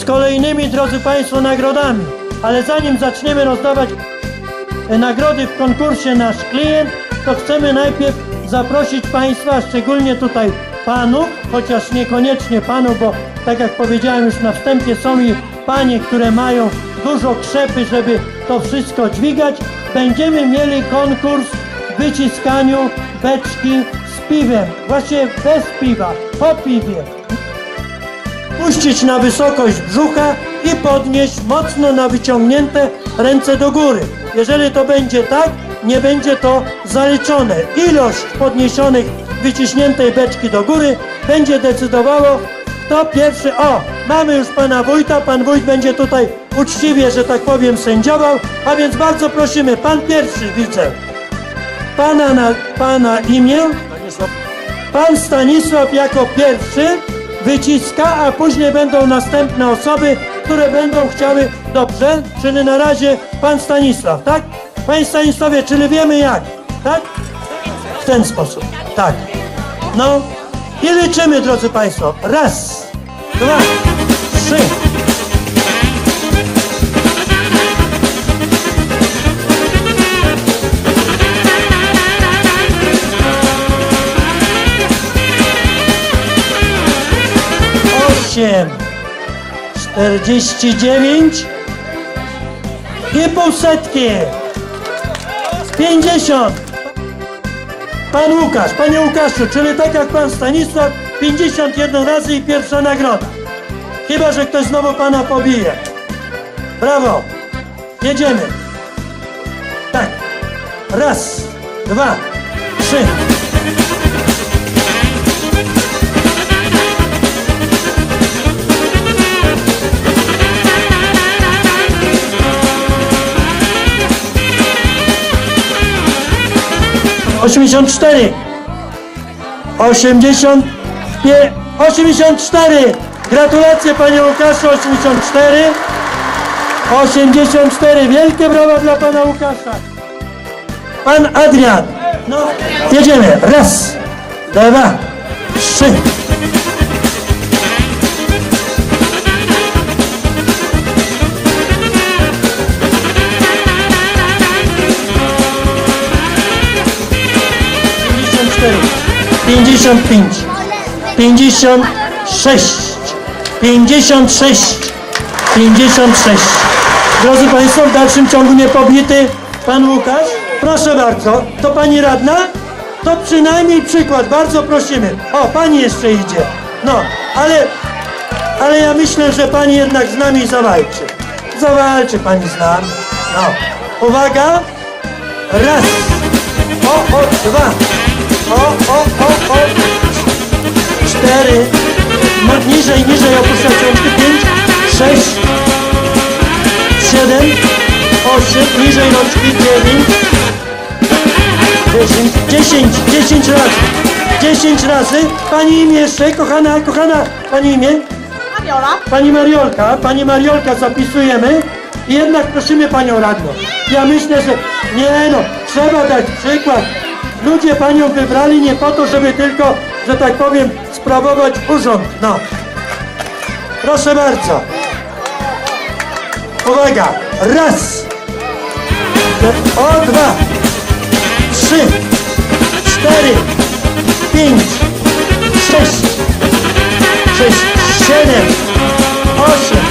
z kolejnymi, drodzy Państwo, nagrodami. Ale zanim zaczniemy rozdawać e, nagrody w konkursie Nasz Klient, to chcemy najpierw zaprosić Państwa, szczególnie tutaj Panów, chociaż niekoniecznie Panów, bo tak jak powiedziałem już na wstępie, są i Panie, które mają dużo krzepy, żeby to wszystko dźwigać. Będziemy mieli konkurs w wyciskaniu beczki z piwem. Właśnie bez piwa, po piwie puścić na wysokość brzucha i podnieść mocno na wyciągnięte ręce do góry. Jeżeli to będzie tak, nie będzie to zaliczone. Ilość podniesionych, wyciśniętej beczki do góry będzie decydowało, kto pierwszy. O, mamy już pana wójta, pan wójt będzie tutaj uczciwie, że tak powiem, sędziował, a więc bardzo prosimy, pan pierwszy widzę. Pana, na, pana imię? Pan Stanisław jako pierwszy wyciska, a później będą następne osoby, które będą chciały. Dobrze? Czyli na razie pan Stanisław, tak? Panie Stanisławie, czyli wiemy jak, tak? W ten sposób, tak. No i liczymy, drodzy Państwo. Raz, dwa, trzy. Osiem, czterdzieści dziewięć i pół setki, pięćdziesiąt. Pan Łukasz, panie Łukaszu, czyli tak jak pan Stanisław, 51 razy i pierwsza nagroda. Chyba, że ktoś znowu pana pobije. Brawo, jedziemy. Tak, raz, dwa, trzy. Osiemdziesiąt cztery. Osiemdziesiąt pie... Osiemdziesiąt cztery. Gratulacje panie Łukaszu, 84. 84. Wielkie brawa dla pana Łukasza. Pan Adrian. No, jedziemy. Raz, dwa, trzy. Pięćdziesiąt pięć, pięćdziesiąt sześć, pięćdziesiąt sześć, pięćdziesiąt sześć. Drodzy Państwo, w dalszym ciągu nie pobity Pan Łukasz. Proszę bardzo, to Pani Radna? To przynajmniej przykład, bardzo prosimy. O, Pani jeszcze idzie. No, ale, ale ja myślę, że Pani jednak z nami zawalczy. Zawalczy Pani z nami. No, uwaga. Raz. O, o, dwa. O, o, o, o. Cztery. Ma, niżej, niżej opuszczać rączki. Pięć, sześć, siedem, osiem, niżej rączki. Dziewięć, dziesięć, dziesięć, dziesięć razy. Dziesięć razy. Pani imię jeszcze, kochana, kochana, pani imię? Mariola. Pani Mariolka, pani Mariolka zapisujemy i jednak prosimy panią radną. Ja myślę, że nie no, trzeba dać przykład. Ludzie panią wybrali nie po to, żeby tylko, że tak powiem, sprawować urząd. No. Proszę bardzo. Uwaga. Raz. O, dwa. Trzy. Cztery. Pięć. Sześć sześć, siedem, osiem,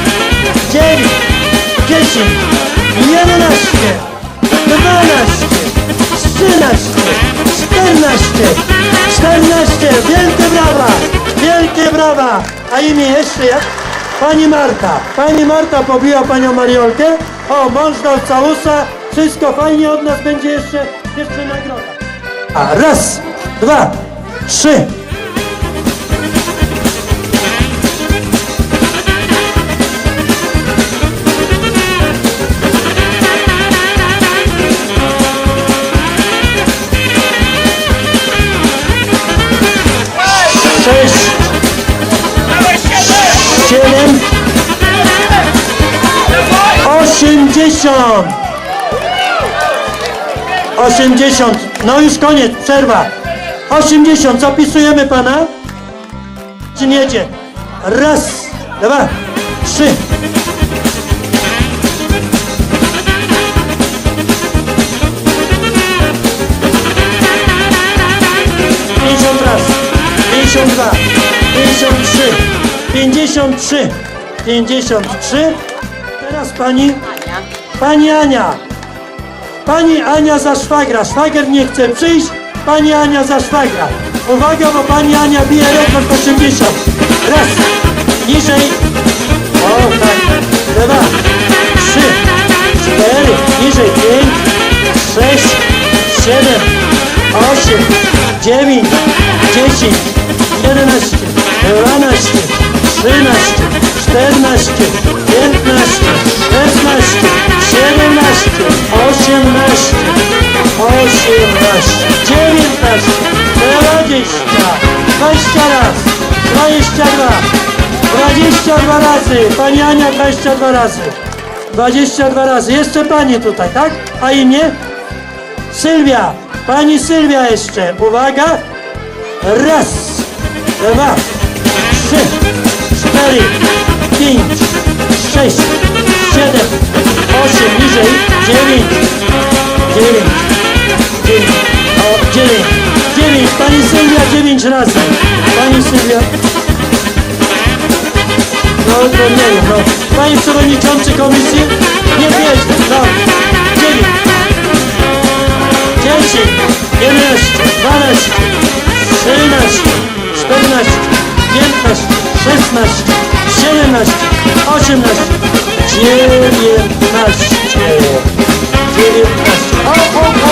dziewięć, dziesięć, jedenaście, dwanaście, trzynaście, czternaście, czternaście, wielkie brawa, wielkie brawa, a imię jeszcze jak? Pani Marta, pani Marta pobiła panią Mariolkę, o, mąż dał całusa, wszystko fajnie, od nas będzie jeszcze, jeszcze nagroda. A raz, dwa, trzy, 80! 80! No już koniec, przerwa! 80, zapisujemy pana? Czyniecie. Raz, dwa, trzy. Pięćdziesiąt raz, pięćdziesiąt dwa, pięćdziesiąt trzy, pięćdziesiąt trzy, pięćdziesiąt trzy. Teraz pani pani Ania. Pani Ania za szwagra. Szwagier nie chce przyjść. Pani Ania za szwagra. Uwaga, bo pani Ania bije rekord 80. Raz. Niżej. O, tak. Dwa. Trzy. Cztery. Niżej. Pięć. Sześć. Siedem. Osiem. Dziewięć. Dziesięć. Jedenaście. Dwanaście. Trzynaście. Czternaście. Piętnaście. Szesnaście. Siedemnaście. Osiemnaście. Osiemnaście. Dziewiętnaście. Dwadzieścia. Dwadzieścia raz. Dwadzieścia dwa. Dwadzieścia dwa razy. Pani Ania dwadzieścia dwa razy. Dwadzieścia dwa razy. Jeszcze pani tutaj, tak? A imię? Sylwia. Pani Sylwia jeszcze. Uwaga. Raz. Dwa. Trzy. Cztery. Pięć. Sześć. Siedem. Osiem. Niżej. Dziewięć. Dziewięć. Dziewięć. O, dziewięć. Dziewięć. Pani Sylwia dziewięć razy. Pani Sylwia. No to nie wiem, no. Panie Przewodniczący Komisji? Nie wierzę. No. Dziewięć. Dziesięć. Jedenaście. Dwanaście. Trzynaście. Czternaście. Piętnaście. Szesnaście. Siedemnaście. Osiemnaście. Dziewiętnaście. Dziewiętnaście. O, o, o.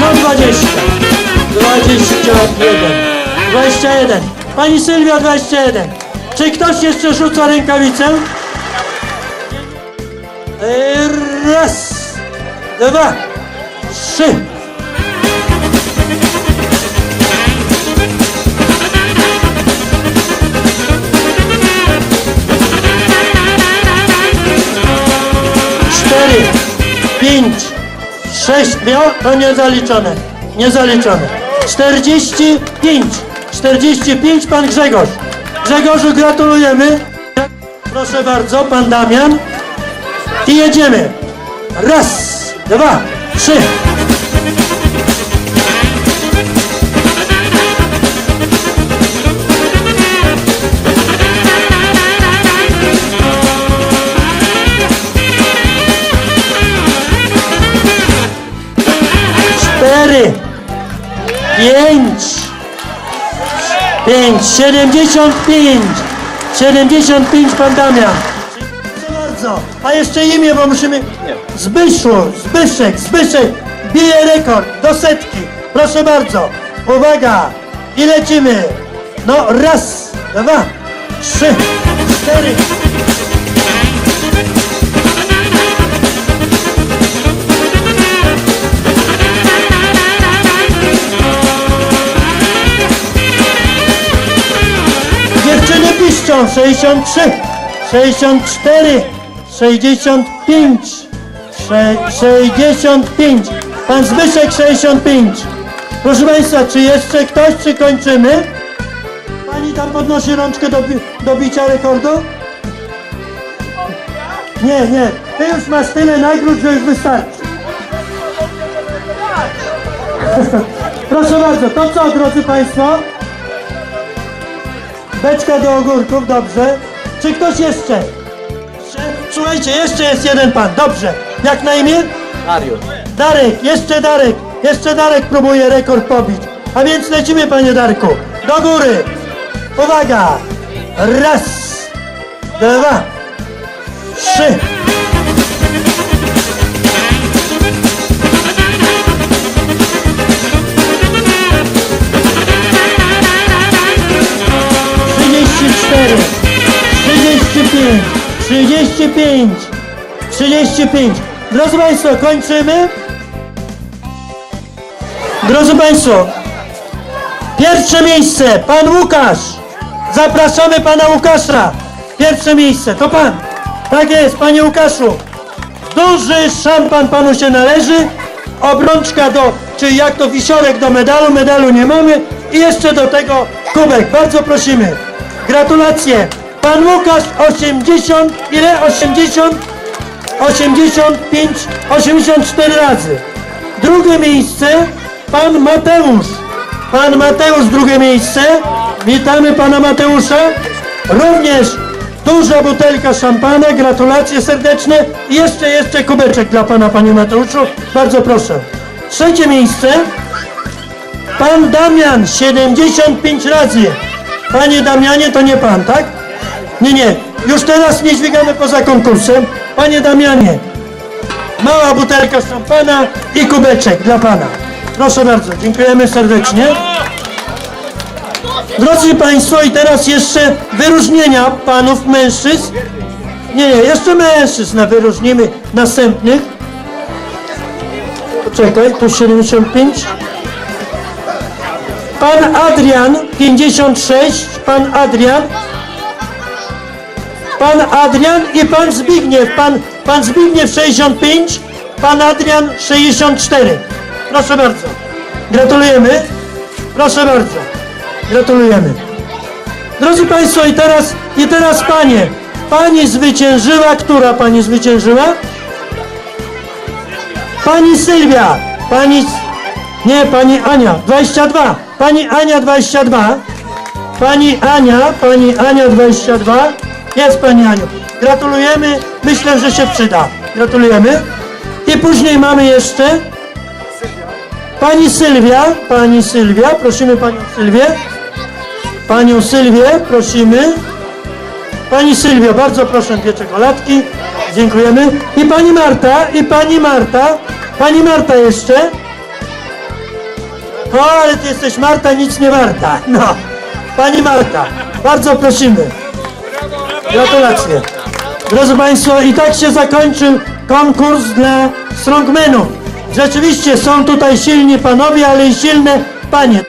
No dwadzieścia. Dwadzieścia jeden. Dwadzieścia jeden. Pani Sylwia, dwadzieścia jeden. Czy ktoś jeszcze rzuca rękawicę? Eee, Raz, dwa, trzy. 6 miał, to niezaliczone. Niezaliczone. 45. 45 pan Grzegorz. Grzegorzu gratulujemy. Proszę bardzo, pan Damian. I jedziemy. Raz, dwa, trzy. Pięć, pięć, siedemdziesiąt pięć, siedemdziesiąt pięć pan Damian. Bardzo, a jeszcze imię, bo musimy... Zbyszu, Zbyszek, Zbyszek, bije rekord do setki. Proszę bardzo, uwaga i lecimy. No raz, dwa, trzy, cztery, 63, 64, 65, sze- 65. Pan Zbyszek 65. Proszę Państwa, czy jeszcze ktoś, czy kończymy? Pani tam podnosi rączkę do, do bicia rekordu? Nie, nie. Ty już masz tyle nagród, że już wystarczy. Proszę bardzo, to co, drodzy Państwo? Beczka do ogórków, dobrze. Czy ktoś jeszcze? Słuchajcie, jeszcze jest jeden pan, dobrze. Jak na imię? Mariusz. Darek, jeszcze Darek, jeszcze Darek próbuje rekord pobić. A więc lecimy, panie Darku. Do góry. Uwaga. Raz, dwa, trzy. Trzydzieści cztery, trzydzieści pięć, trzydzieści pięć, trzydzieści pięć. Drodzy Państwo, kończymy. Drodzy Państwo, pierwsze miejsce, Pan Łukasz. Zapraszamy Pana Łukasza. Pierwsze miejsce, to Pan. Tak jest, Panie Łukaszu. Duży szampan Panu się należy. Obrączka do, czy jak to wisiorek do medalu, medalu nie mamy. I jeszcze do tego kubek, bardzo prosimy. Gratulacje. Pan Łukasz 80, ile? 80, 85, 84 razy. Drugie miejsce pan Mateusz. Pan Mateusz drugie miejsce. Witamy pana Mateusza. Również duża butelka szampana. Gratulacje serdeczne. Jeszcze, jeszcze kubeczek dla pana, panie Mateuszu. Bardzo proszę. Trzecie miejsce. Pan Damian 75 razy. Panie Damianie, to nie pan, tak? Nie, nie. Już teraz nie dźwigamy poza konkursem. Panie Damianie, mała butelka szampana i kubeczek dla pana. Proszę bardzo, dziękujemy serdecznie. Drodzy Państwo, i teraz jeszcze wyróżnienia panów mężczyzn. Nie, nie, jeszcze mężczyzn wyróżnimy następnych. Poczekaj, tu 75. Pan Adrian 56, pan Adrian. Pan Adrian i pan Zbigniew. Pan, pan Zbigniew 65, pan Adrian 64. Proszę bardzo. Gratulujemy. Proszę bardzo. Gratulujemy. Drodzy Państwo, i teraz, i teraz Panie. Pani zwyciężyła, która Pani zwyciężyła? Pani Sylwia. Pani... Nie, Pani Ania. 22. Pani Ania 22. Pani Ania, Pani Ania 22. Jest Pani Aniu. Gratulujemy. Myślę, że się przyda. Gratulujemy. I później mamy jeszcze Pani Sylwia. Pani Sylwia. Prosimy Panią Sylwię. Panią Sylwię prosimy. Pani Sylwio, bardzo proszę dwie czekoladki. Dziękujemy. I Pani Marta, i Pani Marta. Pani Marta jeszcze. O, ale Ty jesteś Marta, nic nie warta. No. Pani Marta, bardzo prosimy. Gratulacje. Drodzy Państwo, i tak się zakończył konkurs dla strongmenów. Rzeczywiście są tutaj silni panowie, ale i silne panie.